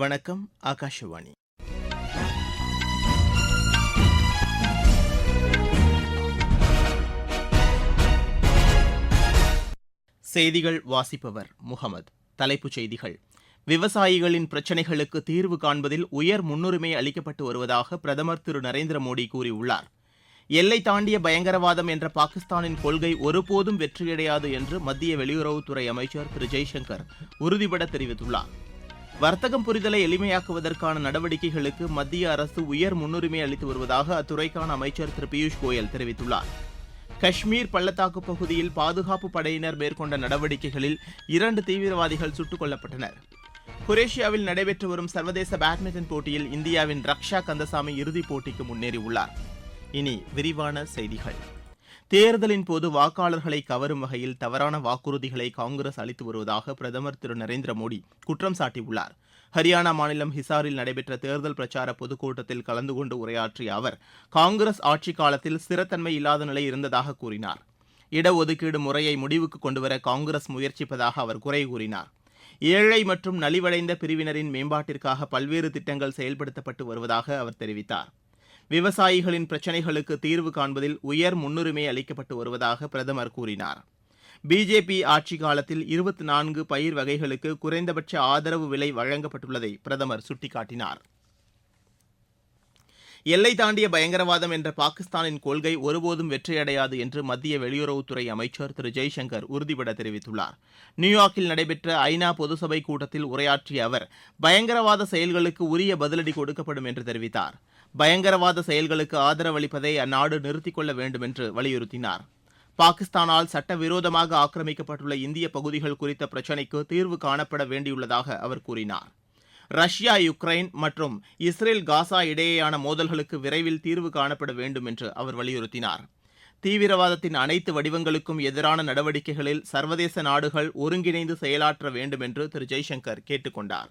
வணக்கம் ஆகாஷவாணி. செய்திகள் வாசிப்பவர் முகமது. தலைப்புச் செய்திகள். விவசாயிகளின் பிரச்சினைகளுக்கு தீர்வு காண்பதில் உயர் முன்னுரிமை அளிக்கப்பட்டு வருவதாக பிரதமர் திரு நரேந்திர மோடி கூறியுள்ளார். எல்லை தாண்டிய பயங்கரவாதம் என்ற பாகிஸ்தானின் கொள்கை ஒருபோதும் வெற்றியடையாது என்று மத்திய வெளியுறவுத்துறை அமைச்சர் திரு ஜெய்சங்கர் உறுதிபட தெரிவித்துள்ளார். வர்த்தகம் புரிதலை எளிமையாக்குவதற்கான நடவடிக்கைகளுக்கு மத்திய அரசு உயர் முன்னுரிமை அளித்து வருவதாக அத்துறைக்கான அமைச்சர் திரு பியூஷ் கோயல் தெரிவித்துள்ளார். காஷ்மீர் பள்ளத்தாக்கு பகுதியில் பாதுகாப்பு படையினர் மேற்கொண்ட நடவடிக்கைகளில் இரண்டு தீவிரவாதிகள் சுட்டுக் கொல்லப்பட்டனர் குரேஷியாவில் நடைபெற்று வரும் சர்வதேச பேட்மிண்டன் போட்டியில் இந்தியாவின் ரக்ஷா கந்தசாமி இறுதிப் போட்டிக்கு முன்னேறியுள்ளார். இனி விரிவான செய்திகள். தேர்தலின் போது வாக்காளர்களை கவரும் வகையில் தவறான வாக்குறுதிகளை காங்கிரஸ் அளித்து வருவதாக பிரதமர் திரு நரேந்திர மோடி குற்றம் சாட்டியுள்ளார். ஹரியானா மாநிலம் ஹிசாரில் நடைபெற்ற தேர்தல் பிரச்சார பொதுக்கூட்டத்தில் கலந்து கொண்டு உரையாற்றிய அவர் காங்கிரஸ் ஆட்சிக் காலத்தில் ஸ்திரத்தன்மை இல்லாத நிலை இருந்ததாக கூறினார். இடஒதுக்கீடு முறையை முடிவுக்கு கொண்டுவர காங்கிரஸ் முயற்சிப்பதாக அவர் குறை கூறினார். ஏழை மற்றும் நலிவடைந்த பிரிவினரின் மேம்பாட்டிற்காக பல்வேறு திட்டங்கள் செயல்படுத்தப்பட்டு வருவதாக அவர் தெரிவித்தார். விவசாயிகளின் பிரச்சினைகளுக்கு தீர்வு காண்பதில் உயர் முன்னுரிமை அளிக்கப்பட்டு வருவதாக பிரதமர் கூறினார். பிஜேபி ஆட்சி காலத்தில் இருபத்தி நான்கு பயிர் வகைகளுக்கு குறைந்தபட்ச ஆதரவு விலை வழங்கப்பட்டுள்ளதை பிரதமர் சுட்டிக்காட்டினார். எல்லை தாண்டிய பயங்கரவாதம் என்ற பாகிஸ்தானின் கொள்கை ஒருபோதும் வெற்றியடையாது என்று மத்திய வெளியுறவுத்துறை அமைச்சர் திரு. ஜெய்சங்கர் உறுதிபட தெரிவித்துள்ளார். நியூயார்க்கில் நடைபெற்ற ஐநா பொதுசபை கூட்டத்தில் உரையாற்றிய அவர் பயங்கரவாத செயல்களுக்கு உரிய பதிலடி கொடுக்கப்படும் என்று தெரிவித்தார். பயங்கரவாத செயல்களுக்கு ஆதரவளிப்பதை அந்நாடு நிறுத்திக் கொள்ள வேண்டும் என்று வலியுறுத்தினார். பாகிஸ்தானால் சட்டவிரோதமாக ஆக்கிரமிக்கப்பட்டுள்ள இந்திய பகுதிகள் குறித்த பிரச்சினைக்கு தீர்வு காணப்பட வேண்டியுள்ளதாக அவர் கூறினார். ரஷ்யா யுக்ரைன் மற்றும் இஸ்ரேல் காசா இடையேயான மோதல்களுக்கு விரைவில் தீர்வு காணப்பட வேண்டும் என்று அவர் வலியுறுத்தினார். தீவிரவாதத்தின் அனைத்து வடிவங்களுக்கும் எதிரான நடவடிக்கைகளில் சர்வதேச நாடுகள் ஒருங்கிணைந்து செயலாற்ற வேண்டும் என்று திரு ஜெய்சங்கர் கேட்டுக்கொண்டார்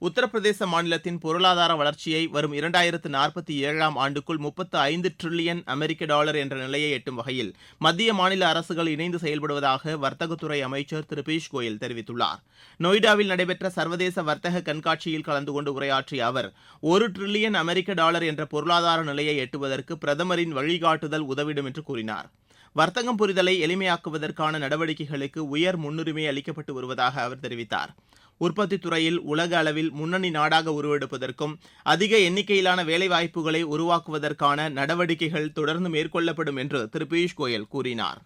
உத்தரப்பிரதேச மாநிலத்தின் பொருளாதார வளர்ச்சியை வரும் இரண்டாயிரத்து நாற்பத்தி ஏழாம் ஆண்டுக்குள் முப்பத்து ஐந்து டிரில்லியன் அமெரிக்க டாலர் என்ற நிலையை எட்டும் வகையில் மத்திய மாநில அரசுகள் இணைந்து செயல்படுவதாக வர்த்தகத்துறை அமைச்சர் திரு பியூஷ் கோயல் தெரிவித்துள்ளார். நொய்டாவில் நடைபெற்ற சர்வதேச வர்த்தக கண்காட்சியில் கலந்து கொண்டு உரையாற்றிய அவர் ஒரு டிரில்லியன் அமெரிக்க டாலர் என்ற பொருளாதார நிலையை எட்டுவதற்கு பிரதமரின் வழிகாட்டுதல் உதவிடும் என்று கூறினார். வர்த்தகம் புரிதலை எளிமையாக்குவதற்கான நடவடிக்கைகளுக்கு உயர் முன்னுரிமை அளிக்கப்பட்டு வருவதாக அவர் தெரிவித்தார். உற்பத்தி துறையில் உலக அளவில் முன்னணி நாடாக உருவெடுப்பதற்கும் அதிக எண்ணிக்கையிலான வேலைவாய்ப்புகளை உருவாக்குவதற்கான நடவடிக்கைகள் தொடர்ந்து மேற்கொள்ளப்படும் என்று திரு பியூஷ் கோயல் கூறினார்.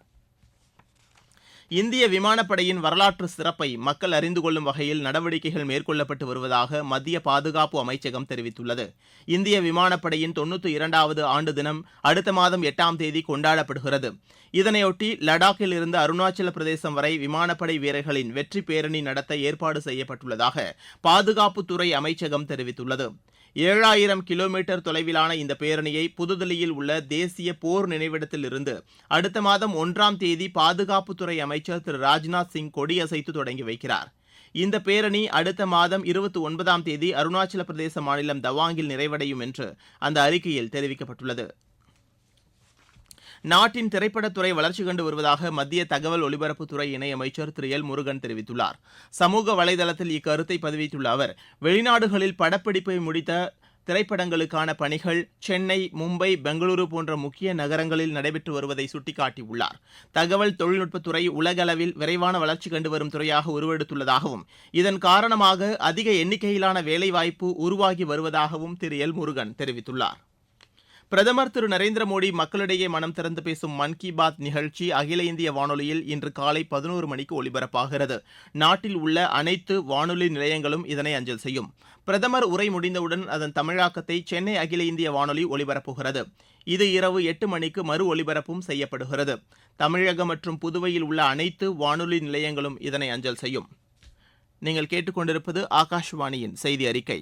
இந்திய விமானப்படையின் வரலாற்று சிறப்பை மக்கள் அறிந்து கொள்ளும் வகையில் நடவடிக்கைகள் மேற்கொள்ளப்பட்டு வருவதாக மத்திய பாதுகாப்பு அமைச்சகம் தெரிவித்துள்ளது. இந்திய விமானப்படையின் தொன்னூத்தி இரண்டாவது ஆண்டு தினம் அடுத்த மாதம் எட்டாம் தேதி கொண்டாடப்படுகிறது. இதனையொட்டி லடாக்கில் இருந்து அருணாச்சல பிரதேசம் வரை விமானப்படை வீரர்களின் வெற்றி பேரணி நடத்த ஏற்பாடு செய்யப்பட்டுள்ளதாக பாதுகாப்புத்துறை அமைச்சகம் தெரிவித்துள்ளது. ஏழாயிரம் கிலோமீட்டர் தொலைவிலான இந்த பேரணியை புதுதில்லியில் உள்ள தேசிய போர் நினைவிடத்தில் இருந்து அடுத்த மாதம் ஒன்றாம் தேதி பாதுகாப்புத்துறை அமைச்சர் திரு ராஜ்நாத் சிங் கொடியசைத்து தொடங்கி வைக்கிறார். இந்த பேரணி அடுத்த மாதம் இருபத்தி ஒன்பதாம் தேதி அருணாச்சல பிரதேச மாநிலம் தவாங்கில் நிறைவடையும் என்று அந்த அறிக்கையில் தெரிவிக்கப்பட்டுள்ளது. நாட்டின் திரைப்படத்துறை வளர்ச்சி கண்டு வருவதாக மத்திய தகவல் ஒலிபரப்புத்துறை இணையமைச்சர் திரு எல் முருகன் தெரிவித்துள்ளார். சமூக வலைதளத்தில் இக்கருத்தை பதிவிட்டுள்ள அவர் வெளிநாடுகளில் படப்பிடிப்பை முடித்த திரைப்படங்களுக்கான பணிகள் சென்னை மும்பை பெங்களூரு போன்ற முக்கிய நகரங்களில் நடைபெற்று வருவதை சுட்டிக்காட்டியுள்ளார். தகவல் தொழில்நுட்பத்துறை உலகளவில் விரைவான வளர்ச்சி கண்டு வரும் துறையாக உருவெடுத்துள்ளதாகவும் இதன் காரணமாக அதிக எண்ணிக்கையிலான வேலைவாய்ப்பு உருவாகி வருவதாகவும் திரு எல் முருகன் தெரிவித்துள்ளார். பிரதமர் திரு நரேந்திர மோடி மக்களிடையே மனம் திறந்து பேசும் மன் கி பாத் நிகழ்ச்சி அகில இந்திய வானொலியில் இன்று காலை பதினோரு மணிக்கு ஒலிபரப்பாகிறது. நாட்டில் உள்ள அனைத்து வானொலி நிலையங்களும் இதனை அஞ்சல் செய்யும். பிரதமர் உரை முடிந்தவுடன் அதன் தமிழாக்கத்தை சென்னை அகில இந்திய வானொலி ஒலிபரப்புகிறது. இது இரவு எட்டு மணிக்கு மறு ஒலிபரப்பும் செய்யப்படுகிறது. தமிழகம் மற்றும் புதுவையில் உள்ள அனைத்து வானொலி நிலையங்களும் இதனை அஞ்சல் செய்யும். நீங்கள் கேட்டுக்கொண்டிருப்பது ஆகாஷ்வாணியின் செய்தி அறிக்கை.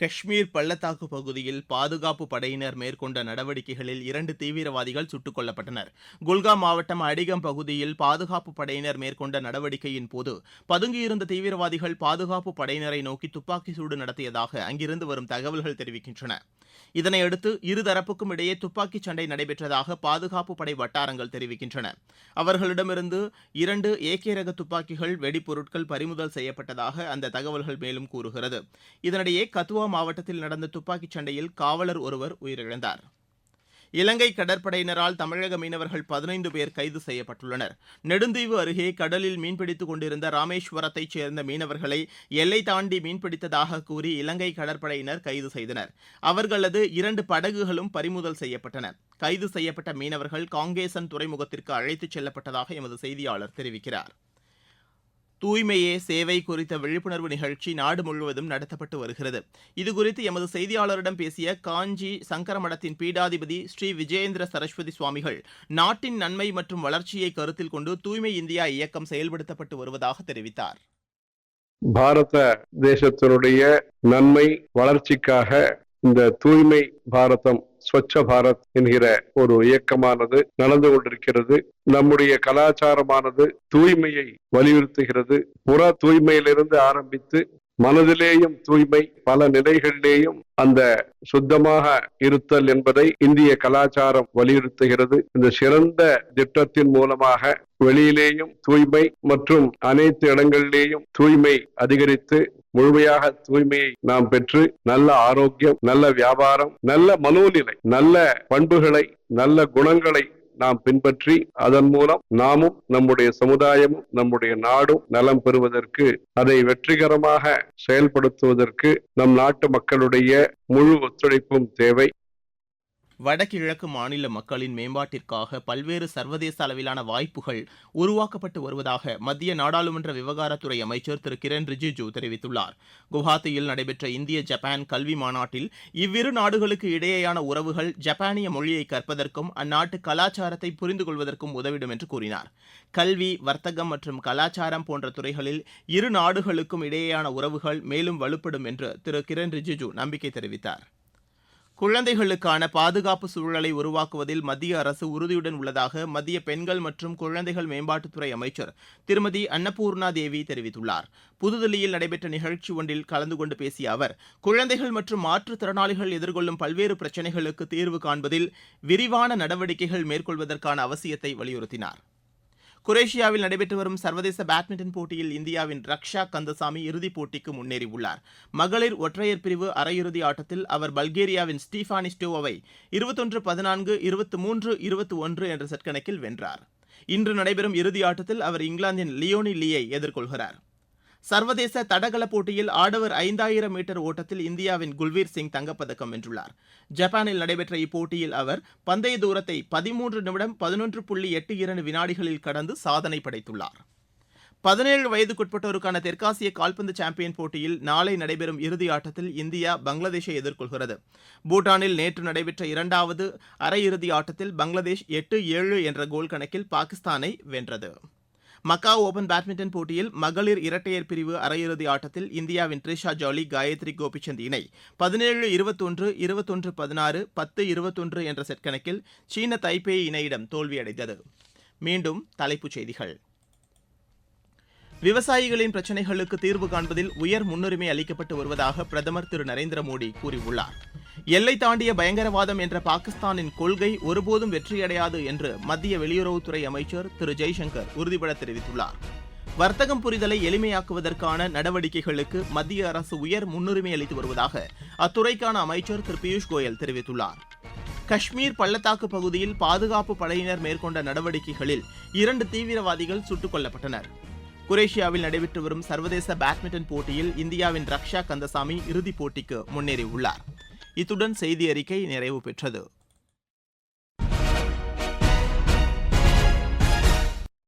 காஷ்மீர் பள்ளத்தாக்கு பகுதியில் பாதுகாப்பு படையினர் மேற்கொண்ட நடவடிக்கைகளில் இரண்டு தீவிரவாதிகள் சுட்டுக் கொல்லப்பட்டனர். குல்காம் மாவட்டம் அடிகம் பகுதியில் பாதுகாப்பு படையினர் மேற்கொண்ட நடவடிக்கையின் போது பதுங்கியிருந்த தீவிரவாதிகள் பாதுகாப்பு படையினரை நோக்கி துப்பாக்கி சூடு நடத்தியதாக அங்கிருந்து வரும் தகவல்கள் தெரிவிக்கின்றன. இதனையடுத்து இருதரப்புக்கும் இடையே துப்பாக்கிச் சண்டை நடைபெற்றதாக பாதுகாப்பு படை வட்டாரங்கள் தெரிவிக்கின்றன. அவர்களிடமிருந்து இரண்டு ஏகே ரக துப்பாக்கிகள் வெடிப்பொருட்கள் பறிமுதல் செய்யப்பட்டதாக அந்த தகவல்கள் மேலும் கூறுகிறது. இதனிடையே கத்துவா மாவட்டத்தில் நடந்த துப்பாக்கிச் சண்டையில் காவலர் ஒருவர் உயிரிழந்தார். இலங்கை கடற்படையினரால் தமிழக மீனவர்கள் பதினைந்து பேர் கைது செய்யப்பட்டுள்ளனர். நெடுந்தீவு அருகே கடலில் மீன்பிடித்துக் கொண்டிருந்த ராமேஸ்வரத்தைச் சேர்ந்த மீனவர்களை எல்லை தாண்டி மீன்பிடித்ததாக கூறி இலங்கை கடற்படையினர் கைது செய்தனர். அவர்களது இரண்டு படகுகளும் பறிமுதல் செய்யப்பட்டன. கைது செய்யப்பட்ட மீனவர்கள் காங்கேசன் துறைமுகத்திற்கு அழைத்துச் செல்லப்பட்டதாக எமது செய்தியாளர் தெரிவிக்கிறார். தூய்மையே சேவை குறித்த விழிப்புணர்வு நிகழ்ச்சி நாடு முழுவதும் நடத்தப்பட்டு வருகிறது. இதுகுறித்து எமது செய்தியாளரிடம் பேசிய காஞ்சி சங்கரமடத்தின் பீடாதிபதி ஸ்ரீ விஜயேந்திர சரஸ்வதி சுவாமிகள் நாட்டின் நன்மை மற்றும் வளர்ச்சியை கருத்தில் கொண்டு தூய்மை இந்தியா இயக்கம் செயல்படுத்தப்பட்டு வருவதாக தெரிவித்தார். பாரத தேசத்தினுடைய நன்மை வளர்ச்சிக்காக இந்த தூய்மை பாரதம் ஸ்வச்ச பாரத் என்கிற ஒரு இயக்கமானது நடந்து கொண்டிருக்கிறது. நம்முடைய கலாச்சாரமானது தூய்மையை வலியுறுத்துகிறது. புற தூய்மையிலிருந்து ஆரம்பித்து மனதிலேயும் தூய்மை பல நிலைகளிலேயும் அந்த சுத்தமாக இருத்தல் என்பதை இந்திய கலாச்சாரம் வலியுறுத்துகிறது. இந்த சிறந்த திட்டத்தின் மூலமாக வெளியிலேயும் தூய்மை மற்றும் அனைத்து இடங்களிலேயும் தூய்மை அதிகரித்து முழுமையாக தூய்மையை நாம் பெற்று நல்ல ஆரோக்கியம் நல்ல வியாபாரம் நல்ல மனோநிலை நல்ல பண்புகளை நல்ல குணங்களை நாம் பின்பற்றி அதன் மூலம் நாமும் நம்முடைய சமுதாயமும் நம்முடைய நாடும் நலம் பெறுவதற்கு அதை வெற்றிகரமாக செயல்படுத்துவதற்கு நம் நாட்டு மக்களுடைய முழு ஒத்துழைப்பும் தேவை. வடகிழக்கு மாநில மக்களின் மேம்பாட்டிற்காக பல்வேறு சர்வதேச அளவிலான வாய்ப்புகள் உருவாக்கப்பட்டு வருவதாக மத்திய நாடாளுமன்ற விவகாரத்துறை அமைச்சர் திரு. கிரண் ரிஜிஜு தெரிவித்துள்ளார். குவஹாத்தியில் நடைபெற்ற இந்திய ஜப்பான் கல்வி மாநாட்டில் இவ்விரு நாடுகளுக்கு இடையேயான உறவுகள் ஜப்பானிய மொழியை கற்பதற்கும் அந்நாட்டு கலாச்சாரத்தை புரிந்து கொள்வதற்கும் உதவிடும் என்று கூறினார். கல்வி வர்த்தகம் மற்றும் கலாச்சாரம் போன்ற துறைகளில் இரு நாடுகளுக்கும் இடையேயான உறவுகள் மேலும் வலுப்படும் என்று திரு. கிரண் ரிஜிஜு நம்பிக்கை தெரிவித்தார். குழந்தைகளுக்கான பாதுகாப்பு சூழலை உருவாக்குவதில் மத்திய அரசு உறுதியுடன் உள்ளதாக மத்திய பெண்கள் மற்றும் குழந்தைகள் மேம்பாட்டுத்துறை அமைச்சர் திருமதி அன்னபூர்ணா தேவி தெரிவித்துள்ளார். புதுதில்லியில் நடைபெற்ற நிகழ்ச்சி ஒன்றில் கலந்து கொண்டு பேசிய அவர் குழந்தைகள் மற்றும் மாற்றுத்திறனாளிகள் எதிர்கொள்ளும் பல்வேறு பிரச்சினைகளுக்கு தீர்வு காண்பதில் விரிவான நடவடிக்கைகள் மேற்கொள்வதற்கான அவசியத்தை வலியுறுத்தினார். குரேஷியாவில் நடைபெற்று வரும் சர்வதேச பேட்மிண்டன் போட்டியில் இந்தியாவின் ரக்ஷா கந்தசாமி இறுதிப் போட்டிக்கு முன்னேறியுள்ளார். மகளிர் ஒற்றையர் பிரிவு அரையிறுதி ஆட்டத்தில் அவர் பல்கேரியாவின் ஸ்டீஃபானி ஸ்டோவை இருபத்தொன்று பதினான்கு இருபத்தி மூன்று இருபத்தி ஒன்று என்ற செட் கணக்கில் வென்றார். இன்று நடைபெறும் இறுதி ஆட்டத்தில் அவர் இங்கிலாந்தின் லியோனி லீயை எதிர்கொள்கிறார். சர்வதேச தடகள போட்டியில் ஆடவர் ஐந்தாயிரம் மீட்டர் ஓட்டத்தில் இந்தியாவின் குல்வீர் சிங் தங்கப்பதக்கம் வென்றுள்ளார். ஜப்பானில் நடைபெற்ற இப்போட்டியில் அவர் பந்தய தூரத்தை பதிமூன்று நிமிடம் பதினொன்று புள்ளி எட்டு இரண்டு வினாடிகளில் கடந்து சாதனை படைத்துள்ளார். பதினேழு வயதுக்குட்பட்டோருக்கான தெற்காசிய கால்பந்து சாம்பியன் போட்டியில் நாளை நடைபெறும் இறுதி ஆட்டத்தில் இந்தியா பங்களாதேஷை எதிர்கொள்கிறது. பூட்டானில் நேற்று நடைபெற்ற இரண்டாவது அரையிறுதி ஆட்டத்தில் பங்களாதேஷ் எட்டு ஏழு என்ற கோல் கணக்கில் பாகிஸ்தானை வென்றது. மக்காவ் ஓபன் பேட்மிண்டன் போட்டியில் மகளிர் இரட்டையர் பிரிவு அரையிறுதி ஆட்டத்தில் இந்தியாவின் த்ரிஷா ஜாலி காயத்ரி கோபிச்சந்த் இணை. பதினேழு இருபத்தொன்று இருபத்தொன்று பதினாறு பத்து இருபத்தொன்று என்ற செட் கணக்கில் சீன தைப்பே இணையிடம் தோல்வியடைந்தது. மீண்டும் தலைப்புச் செய்திகள். விவசாயிகளின் பிரச்சினைகளுக்கு தீர்வு காண்பதில் உயர் முன்னுரிமை அளிக்கப்பட்டு வருவதாக பிரதமர் திரு நரேந்திர மோடி கூறியுள்ளார். எல்லை தாண்டிய பயங்கரவாதம் என்ற பாகிஸ்தானின் கொள்கை ஒருபோதும் வெற்றியடையாது என்று மத்திய வெளியுறவுத்துறை அமைச்சர் திரு ஜெய்சங்கர் உறுதிபட தெரிவித்துள்ளார். வர்த்தகம் புரிதலை எளிமையாக்குவதற்கான நடவடிக்கைகளுக்கு மத்திய அரசு உயர் முன்னுரிமை அளித்து வருவதாக அத்துறைக்கான அமைச்சர் திரு பியூஷ் கோயல் தெரிவித்துள்ளார். காஷ்மீர் பள்ளத்தாக்கு பகுதியில் பாதுகாப்பு படையினர் மேற்கொண்ட நடவடிக்கைகளில் இரண்டு தீவிரவாதிகள் சுட்டுக் கொல்லப்பட்டனர். குரேஷியாவில் நடைபெற்று வரும் சர்வதேச பேட்மிண்டன் போட்டியில் இந்தியாவின் ரக்ஷா கந்தசாமி இறுதிப் போட்டிக்கு முன்னேறியுள்ளார். இத்துடன் செய்தி அறிக்கை நிறைவு பெற்றது.